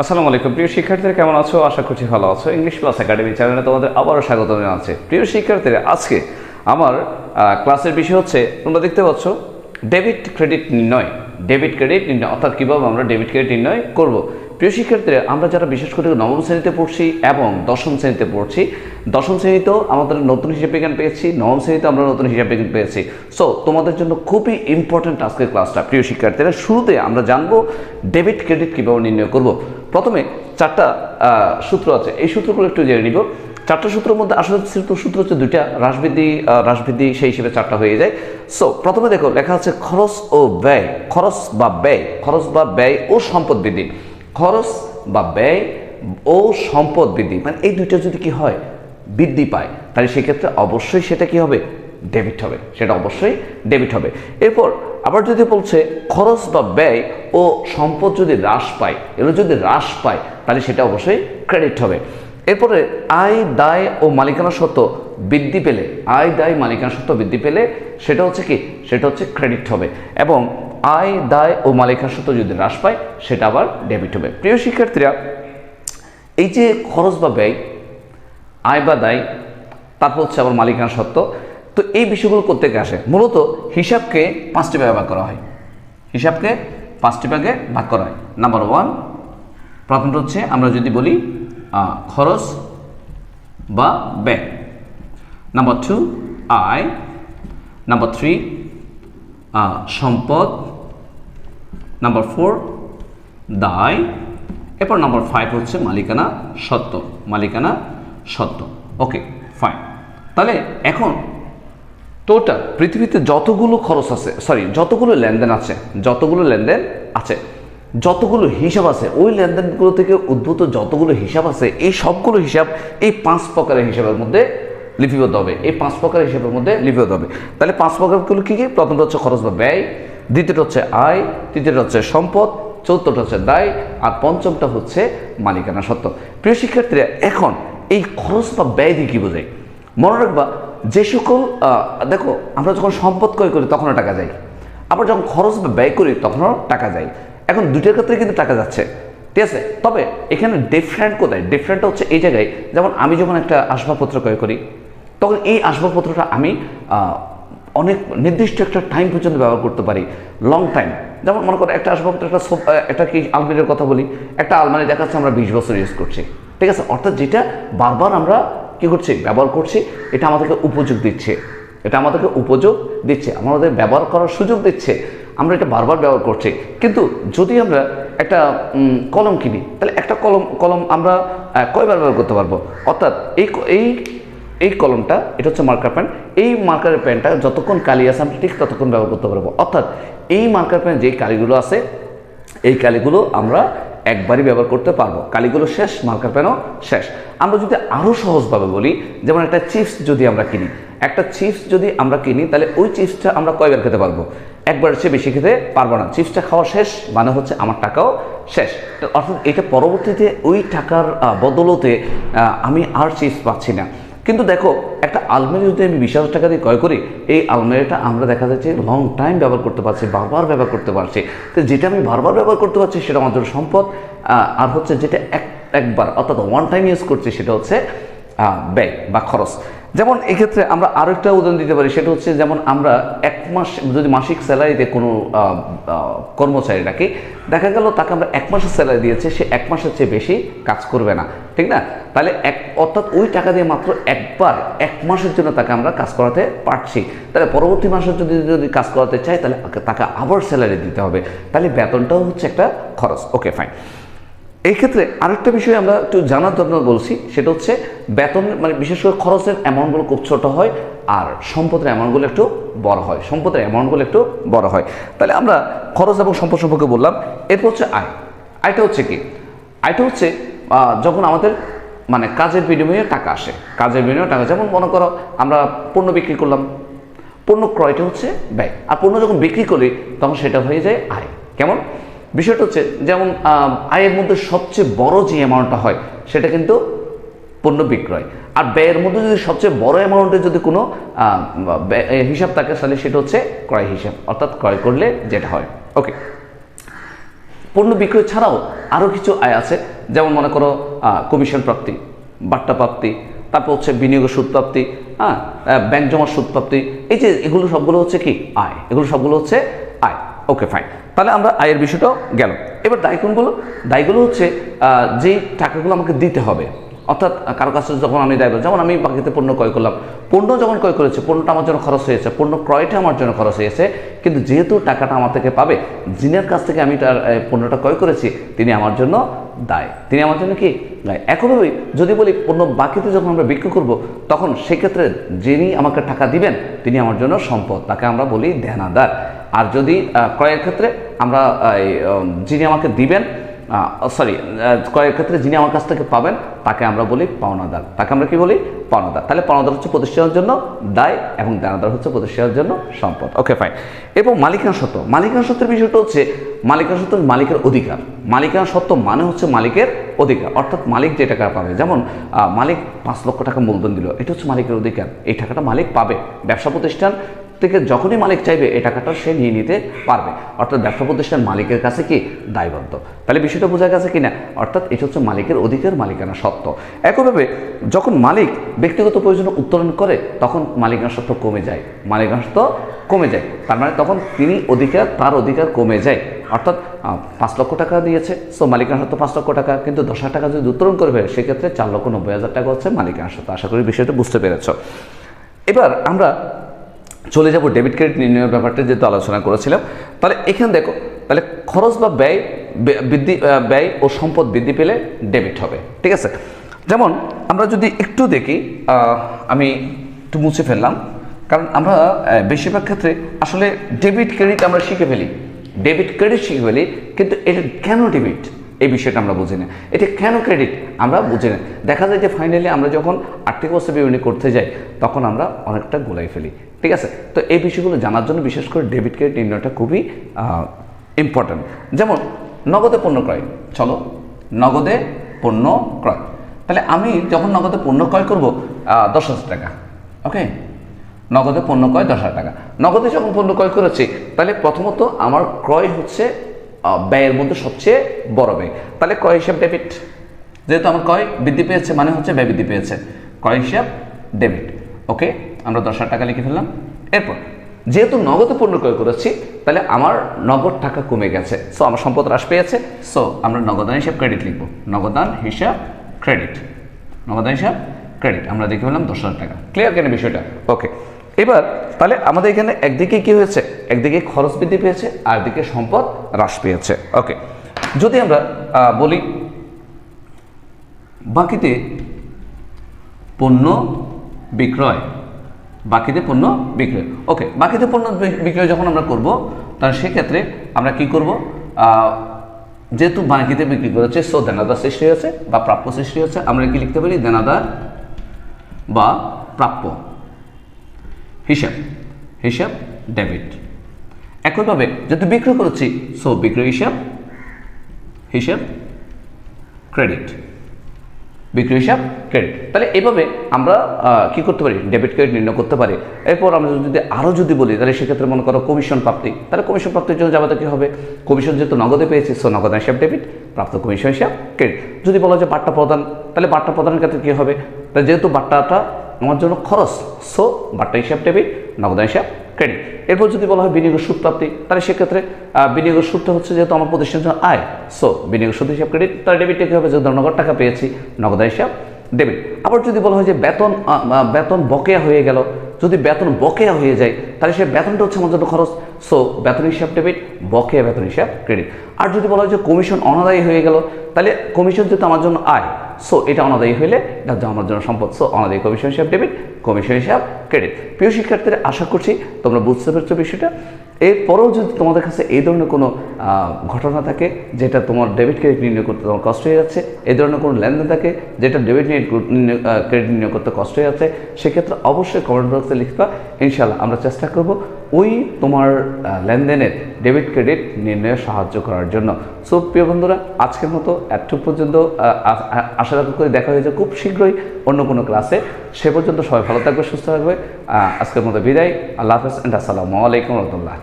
আসসালামু আলাইকুম। প্রিয় শিক্ষার্থীরা, কেমন আছো? আশা করছি ভালো আছো। ইংলিশ প্লাস একাডেমি চ্যানেলে তোমাদের আবারও স্বাগত জানাচ্ছি। প্রিয় শিক্ষার্থীরা, আজকে আমার ক্লাসের বিষয় হচ্ছে, তোমরা দেখতে পাচ্ছ ডেবিট ক্রেডিট নির্ণয়। ডেবিট ক্রেডিট নির্ণয়, অর্থাৎ কীভাবে আমরা ডেবিট ক্রেডিট নির্ণয় করব। প্রিয় শিক্ষার্থীরা, আমরা যারা বিশেষ করে নবম শ্রেণীতে পড়ছি এবং দশম শ্রেণীতে পড়ছি, দশম শ্রেণীতেও আমাদের নতুন হিসাব বিজ্ঞান পেয়েছি, নবম শ্রেণীতে আমরা নতুন হিসাব বিজ্ঞান পেয়েছি। সো তোমাদের জন্য খুবই ইম্পর্ট্যান্ট আজকের ক্লাসটা প্রিয় শিক্ষার্থীরা, শুরুতে আমরা জানব ডেবিট ক্রেডিট কীভাবে নির্ণয় করব। প্রথমে চারটা সূত্র আছে। এই সূত্রগুলো একটু জেনে নিব। চারটা সূত্রের মধ্যে আসলে সূত্র হচ্ছে দুইটা। হ্রাসবৃদ্ধি আহ, হ্রাসবৃদ্ধি সেই হিসেবে চারটা হয়ে যায়। সো প্রথমে দেখো লেখা আছে খরচ ও ব্যয়। খরচ বা ব্যয় খরচ বা ব্যয় ও সম্পদ বৃদ্ধি। খরচ বা ব্যয় ও সম্পদ বৃদ্ধি। মানে এই দুইটা যদি কি হয় বৃদ্ধি পায় তাহলে সেক্ষেত্রে অবশ্যই সেটা কি হবে? ডেবিট হবে। সেটা অবশ্যই ডেবিট হবে। এরপর আবার যদি বলছে খরচ বা ব্যয় ও সম্পদ যদি হ্রাস পায়, এগুলো যদি হ্রাস পায়, তাহলে সেটা অবশ্যই ক্রেডিট হবে। এরপরে আয়, দায় ও মালিকানা সত্ত্ব বৃদ্ধি পেলে, আয়, দায়, মালিকানা সত্ত্ব বৃদ্ধি পেলে সেটা হচ্ছে কি? সেটা হচ্ছে ক্রেডিট হবে। এবং আয়, দায় ও মালিকানা সত্ত্ব যদি হ্রাস পায়, সেটা আবার ডেবিট হবে। প্রিয় শিক্ষার্থীরা, এই যে খরচ বা ব্যয়, আয় বা দায়, তারপর হচ্ছে আবার মালিকানা সত্ত্ব তো এই বিষয়গুলো করতে আসে? মূলত হিসাবকে পাঁচটি ভাগ করা হয়। হিসাবকে পাঁচটি ভাগে ভাগ করা হয়। নাম্বার ওয়ান প্রথমটা হচ্ছে আমরা যদি বলি খরচ বা ব্যয়। নাম্বার টু আয়। নাম্বার থ্রি সম্পদ। নাম্বার ফোর দায়। এরপর নাম্বার ফাইভ হচ্ছে মালিকানা সত্ত্ব। মালিকানা সত্ত্ব। ওকে ফাইন তাহলে এখন টোটাল পৃথিবীতে যতগুলো খরচ আছে সরি যতগুলো লেনদেন আছে, যতগুলো লেনদেন আছে, যতগুলো হিসাব আছে, ওই লেনদেনগুলো থেকে উদ্ভূত যতগুলো হিসাব আছে, এই সবগুলো হিসাব এই পাঁচ প্রকারের হিসাবের মধ্যে লিপিবদ্ধ হবে। এই পাঁচ প্রকারের হিসাবের মধ্যে লিপিবদ্ধ হবে। তাহলে পাঁচ প্রকারগুলো কী কী? প্রথমটা হচ্ছে খরচ বা ব্যয়, দ্বিতীয়টা হচ্ছে আয়, তৃতীয়টা হচ্ছে সম্পদ, চতুর্থটা হচ্ছে দায়, আর পঞ্চমটা হচ্ছে মালিকানা সত্ত্ব। প্রিয় শিক্ষার্থীরা, এখন এই খরচ বা ব্যয় দিয়ে কী বোঝায়? মনে রাখবা যে সকল দেখো, আমরা যখন সম্পদ ক্রয় করি, তখনও টাকা যায়। আবার যখন খরচ বা ব্যয় করি, তখনও টাকা যায়। এখন দুইটার ক্ষেত্রে কিন্তু টাকা যাচ্ছে। ঠিক আছে? তবে এখানে ডিফারেন্ট কোথায়? ডিফারেন্টটা হচ্ছে এই জায়গায়, যেমন আমি যখন একটা আসবাবপত্র ক্রয় করি, তখন এই আসবাবপত্রটা আমি অনেক নির্দিষ্ট একটা টাইম পর্যন্ত ব্যবহার করতে পারি। লং টাইম যেমন মনে করো, একটা আসবাবপত্র, একটা একটা কি আলমারির কথা বলি, একটা আলমারি দেখাচ্ছে আমরা বিশ বছর ইউজ করছি। ঠিক আছে? অর্থাৎ যেটা বারবার আমরা কি করছি? ব্যবহার করছি। এটা আমাদেরকে উপযোগ দিচ্ছে। এটা আমাদেরকে উপযোগ দিচ্ছে। আমাদের ব্যবহার করার সুযোগ দিচ্ছে। আমরা এটা বারবার ব্যবহার করছি। কিন্তু যদি আমরা একটা কলম কিনি, তাহলে একটা কলম কলম আমরা কয়বার ব্যবহার করতে পারব? অর্থাৎ এই এই এই কলমটা, এটা হচ্ছে মার্কার পেন। এই মার্কারের পেনটা যতক্ষণ কালি আছে, আমরা ঠিক ততক্ষণ ব্যবহার করতে পারব। অর্থাৎ এই মার্কার পেন যে কালিগুলো আছে, এই কালিগুলো আমরা একবারই ব্যবহার করতে পারব। কালিগুলো শেষ, মার্কার পেনও শেষ। আমরা যদি আরও সহজভাবে বলি, যেমন একটা চিপস যদি আমরা কিনি। একটা চিপস যদি আমরা কিনি, তাহলে ওই চিপসটা আমরা কয়বার খেতে পারব? একবার চেয়ে বেশি খেতে পারব না। চিপসটা খাওয়া শেষ মানে হচ্ছে আমার টাকাও শেষ। অর্থাৎ এটা পরবর্তীতে ওই টাকার বদলতে আমি আর চিপস পাচ্ছি না। কিন্তু দেখো, একটা আলমারি যদি আমি বিশ হাজার টাকা দিয়ে ক্রয় করি, এই আলমারিটা আমরা দেখা যাচ্ছে লং টাইম ব্যবহার করতে পারছি, বারবার ব্যবহার করতে পারছি। তো যেটা আমি বারবার ব্যবহার করতে পারছি, সেটা আমাদের সম্পদ। আর হচ্ছে যেটা এক, একবার, অর্থাৎ ওয়ান টাইম ইউজ করছি, সেটা হচ্ছে ব্যয় বা খরচ। যেমন এক্ষেত্রে আমরা আরও একটা উদাহরণ দিতে পারি, সেটা হচ্ছে যেমন আমরা এক মাস, যদি মাসিক স্যালারিতে কোনো কর্মচারী রাখি, দেখা গেল তাকে আমরা এক মাসের স্যালারি দিয়েছে, সে এক মাসের চেয়ে বেশি কাজ করবে না। ঠিক না? তাহলে এক, অর্থাৎ ওই টাকা দিয়ে মাত্র একবার, এক মাসের জন্য তাকে আমরা কাজ করাতে পারছি। তাহলে পরবর্তী মাসে যদি যদি কাজ করাতে চাই, তাহলে তাকে আবার স্যালারি দিতে হবে। তাহলে বেতনটাও হচ্ছে একটা খরচ। ওকে ফাইন এই ক্ষেত্রে আরেকটা বিষয় আমরা একটু জানার জন্য বলছি, সেটা হচ্ছে বেতন মানে বিশেষ করে খরচের অ্যামাউন্টগুলো খুব ছোটো হয় আর সম্পদের অ্যামাউন্টগুলো একটু বড় হয়। সম্পদের অ্যামাউন্টগুলো একটু বড় হয়। তাহলে আমরা খরচ এবং সম্পদ সম্পর্কে বললাম। এরপর হচ্ছে আয়। আয়টা হচ্ছে কি? আয়টা হচ্ছে যখন আমাদের মানে কাজের বিনিময়ে টাকা আসে। কাজের বিনিময়ে টাকা যেমন মনে করো, আমরা পণ্য বিক্রি করলাম। পণ্য ক্রয়টা হচ্ছে ব্যয়। আর পণ্য যখন বিক্রি করি, তখন সেটা হয়ে যায় আয়। কেমন? বিষয়টা হচ্ছে, যেমন আয়ের মধ্যে সবচেয়ে বড় যে অ্যামাউন্টটা হয়, সেটা কিন্তু পণ্য বিক্রয়। আর ব্যয়ের মধ্যে যদি সবচেয়ে বড় অ্যামাউন্টের যদি কোনো হিসাব থাকে, তাহলে সেটা হচ্ছে ক্রয় হিসাব। অর্থাৎ ক্রয় করলে যেটা হয়। ওকে পণ্য বিক্রয় ছাড়াও আরও কিছু আয় আছে। যেমন মনে করো কমিশন প্রাপ্তি বাট্টা প্রাপ্তি, তারপর হচ্ছে বিনিয়োগের সুদ প্রাপ্তি হ্যাঁ ব্যাংক জমার সুদ প্রাপ্তি। এই যে এগুলো সবগুলো হচ্ছে কি? আয়। এগুলো সবগুলো হচ্ছে আয়। ওকে ফাইন তাহলে আমরা আয়ের বিষয়টাও গেল এবার দায় কোনগুলো দায়গুলো হচ্ছে যেই টাকাগুলো আমাকে দিতে হবে অর্থাৎ কারও কাছে যখন আমি দায়বদ্ধ, যেমন আমি বাকিতে পণ্য ক্রয় করলাম, পণ্য যখন ক্রয় করেছে, পণ্যটা আমার জন্য খরচ হয়েছে, পণ্য ক্রয়টা আমার জন্য খরচ হয়েছে, কিন্তু যেহেতু টাকাটা আমার থেকে পাবে যিনার কাছ থেকে আমি তার পণ্যটা ক্রয় করেছি, তিনি আমার জন্য দায়। তিনি আমার জন্য কি? দায়। একইভাবেই যদি বলি পণ্য বাকিতে যখন আমরা বিক্রি করব, তখন সেক্ষেত্রে যিনি আমাকে টাকা দিবেন, তিনি আমার জন্য সম্পদ। তাকে আমরা বলি দেনাদার। আর যদি ক্রয়ের ক্ষেত্রে আমরা যিনি আমাকে দিবেন সরি ক্রয়ের ক্ষেত্রে যিনি আমার কাছ থেকে পাবেন, তাকে আমরা বলি পাওনাদার। তাকে আমরা কি বলি? পাওনাদার। তাহলে পাওনাদার হচ্ছে প্রতিষ্ঠানের জন্য দায় এবং দানাদার হচ্ছে প্রতিষ্ঠানের জন্য সম্পদ। ওকে ফাইন এবং মালিকানা সত্ত্ব মালিকানা সত্ত্বের বিষয়টা হচ্ছে মালিকানা সত্ত্ব মালিকের অধিকার। মালিকানা সত্ত্ব মানে হচ্ছে মালিকের অধিকার। অর্থাৎ মালিক যে টাকা পাবে, যেমন মালিক পাঁচ লক্ষ টাকা মূলধন দিল, এটা হচ্ছে মালিকের অধিকার। এই টাকাটা মালিক পাবে। ব্যবসা প্রতিষ্ঠান থেকে যখনই মালিক চাইবে, এই টাকাটা সে নিয়ে নিতে পারবে। অর্থাৎ ব্যবসা প্রতিষ্ঠান মালিকের কাছে কি? দায়বদ্ধ। তাহলে বিষয়টা বোঝা গেছে কিনা? অর্থাৎ এটা হচ্ছে মালিকের অধিকার, মালিকানা সত্ত্ব একইভাবে যখন মালিক ব্যক্তিগত প্রয়োজন উত্তোলন করে, তখন মালিকানা সত্ত্ব কমে যায়। মালিকানা সত্ত্ব কমে যায়। তার মানে তখন তিনি অধিকার, তার অধিকার কমে যায়। অর্থাৎ পাঁচ লক্ষ টাকা দিয়েছে, সো মালিকানা সত্ত্ব পাঁচ লক্ষ টাকা। কিন্তু দশ হাজার টাকা যদি উত্তোলন করবে সেক্ষেত্রে চার লক্ষ নব্বই হাজার টাকা হচ্ছে মালিকানা সত্ত্ব আশা করি বিষয়টা বুঝতে পেরেছ। এবার আমরা চলে যাব ডেবিট ক্রেডিট নির্ণয়ের ব্যাপারটা যেহেতু আলোচনা করেছিলাম। তাহলে এখানে দেখো, তাহলে খরচ বা ব্যয় বৃদ্ধি ব্যয় ও সম্পদ বৃদ্ধি পেলে ডেবিট হবে, ঠিক আছে? যেমন আমরা যদি একটু দেখি আমি একটু মুছে ফেললাম, কারণ আমরা বেশিরভাগ ক্ষেত্রে আসলে ডেবিট ক্রেডিট আমরা শিখে ফেলি। ডেবিট ক্রেডিট শিখে ফেলি, কিন্তু এটা কেন ডেবিট এই বিষয়টা আমরা বুঝি না। এটা কেন ক্রেডিট আমরা বুঝি না। দেখা যায় যে ফাইনালি আমরা যখন আর্থিক অবস্থা বিবরণী করতে যাই, তখন আমরা অনেকটা গোলাই ফেলি। ঠিক আছে? তো এই বিষয়গুলো জানার জন্য বিশেষ করে ডেবিট ক্রেডিট নির্ণয়টা খুবই ইম্পর্ট্যান্ট যেমন, নগদে পণ্য ক্রয়। চলো, নগদে পণ্য ক্রয়। তাহলে আমি যখন নগদে পণ্য ক্রয় করব দশ হাজার টাকা ওকে নগদে পণ্য ক্রয় দশ হাজার টাকা। নগদে যখন পণ্য ক্রয় করেছি, তাহলে প্রথমত আমার ক্রয় হচ্ছে ব্যয়ের মধ্যে সবচেয়ে বড় ব্যয়। তাহলে ক্রয় হিসাব ডেবিট। যেহেতু আমার ক্রয় বৃদ্ধি পেয়েছে মানে হচ্ছে ব্যয় বৃদ্ধি পেয়েছে। ক্রয় হিসাব ডেবিট ওকে আমরা দশ হাজার টাকা লিখে ফেললাম। এরপর, যেহেতু নগদ পণ্য ক্রয় করেছি, তাহলে আমার নগদ টাকা কমে গেছে। সো আমার সম্পদ হ্রাস পেয়েছে। সো আমরা নগদান হিসাব ক্রেডিট লিখব। নগদান হিসাব ক্রেডিট নগদান হিসাব ক্রেডিট আমরা দেখে ফেললাম দশ হাজার টাকা। ক্লিয়ার কেন বিষয়টা? ওকে এবার, তাহলে আমাদের এখানে একদিকে কি হয়েছে? একদিকে খরচ বৃদ্ধি পেয়েছে, আর দিকে সম্পদ হ্রাস পেয়েছে। ওকে যদি আমরা বলি, বাকিতে পণ্য বিক্রয় বাকিতে পণ্য বিক্রয়। ওকে, বাকিতে পণ্য বিক্রয় যখন আমরা করব, তাহলে সেক্ষেত্রে আমরা কি করব? যেহেতু বাকিতে বিক্রি করেছে সো দেনাদার সৃষ্টি হয়েছে বা প্রাপ্য সৃষ্টি হয়েছে, আমরা কি লিখতে পারি? দেনাদার বা প্রাপ্য। হিসাব হিসাব ডেবিট একইভাবে যেহেতু বিক্রয় করেছি সো বিক্রয় হিসাব হিসাব ক্রেডিট বিক্রি হিসাব ক্রেডিট তাহলে এভাবে আমরা কি করতে পারি? ডেবিট ক্রেডিট নির্ণয় করতে পারি। এরপর আমরা যদি আরও যদি বলি, তাহলে সেক্ষেত্রে মনে করো কমিশন প্রাপ্তি। তাহলে কমিশন প্রাপ্তির জন্য যাবতীয় কী হবে? কমিশন যেহেতু নগদে পেয়েছি সো নগদ হিসাব ডেবিট প্রাপ্ত কমিশন হিসাব ক্রেডিট যদি বলা যায় বাট্টা প্রদান, তাহলে বাট্টা প্রদানের ক্ষেত্রে কী হবে? তাহলে যেহেতু বাট্টাটা আমার জন্য খরচ সো বাট্টা হিসাব ডেবিট নগদ হিসাব ক্রেডিট এরপর যদি বলা হয় বিনিয়োগের সুদ প্রাপ্তি তাহলে সেক্ষেত্রে বিনিয়োগের সুদটা হচ্ছে যেহেতু আমার প্রতিষ্ঠানের জন্য আয়। সো বিনিয়োগের সুদ হিসাব ক্রেডিট তাহলে ডেবিটটা কী হবে যেহেতু নগদ টাকা পেয়েছি নগদ হিসাব ডেবিট আবার যদি বলা হয় যে বেতন বেতন বকেয়া হয়ে গেল, যদি বেতন বকেয়া হয়ে যায়, তাহলে সে বেতনটা হচ্ছে আমার জন্য খরচ। সো বেতন হিসাব ডেবিট বকেয়া বেতন হিসাব ক্রেডিট আর যদি বলা হয় যে কমিশন অনাদায়ী হয়ে গেল, তাহলে কমিশন যেহেতু আমার জন্য আয় সো এটা অনাদায়ী হলে এটা আমার জন্য সম্পদ। সো অনাদায়ী কমিশন হিসাব ডেবিট কমিশন হিসাব ক্রেডিট প্রিয় শিক্ষার্থীরা, আশা করছি তোমরা বুঝতে পেরেছ বিষয়টা। এরপরেও যদি তোমাদের কাছে এই ধরনের কোনো ঘটনা থাকে, যেটা তোমার ডেবিট ক্রেডিট নির্ণয় করতে তোমার কষ্ট হয়ে যাচ্ছে, এই ধরনের কোনো লেনদেন থাকে, যেটা ডেবিট ক্রেডিট নির্ণয় করতে কষ্ট হয়ে যাচ্ছে, সেক্ষেত্রে অবশ্যই কমেন্ট বক্সে লিখবা ইনশাল্লাহ আমরা চেষ্টা করব ওই তোমার লেনদেনের ডেবিট ক্রেডিট নির্ণয়ে সাহায্য করার জন্য। সো প্রিয় বন্ধুরা, আজকের মতো এতটুকু পর্যন্ত আশা রাখি করে দেখা হয়েছে খুব শীঘ্রই অন্য কোনো ক্লাসে সে পর্যন্ত সবাই ভালো থাকবে, সুস্থ থাকবে। আজকের মতো বিদায়। আল্লাহ হাফেজ আসসালামু আলাইকুম রহমতুল্লাহ।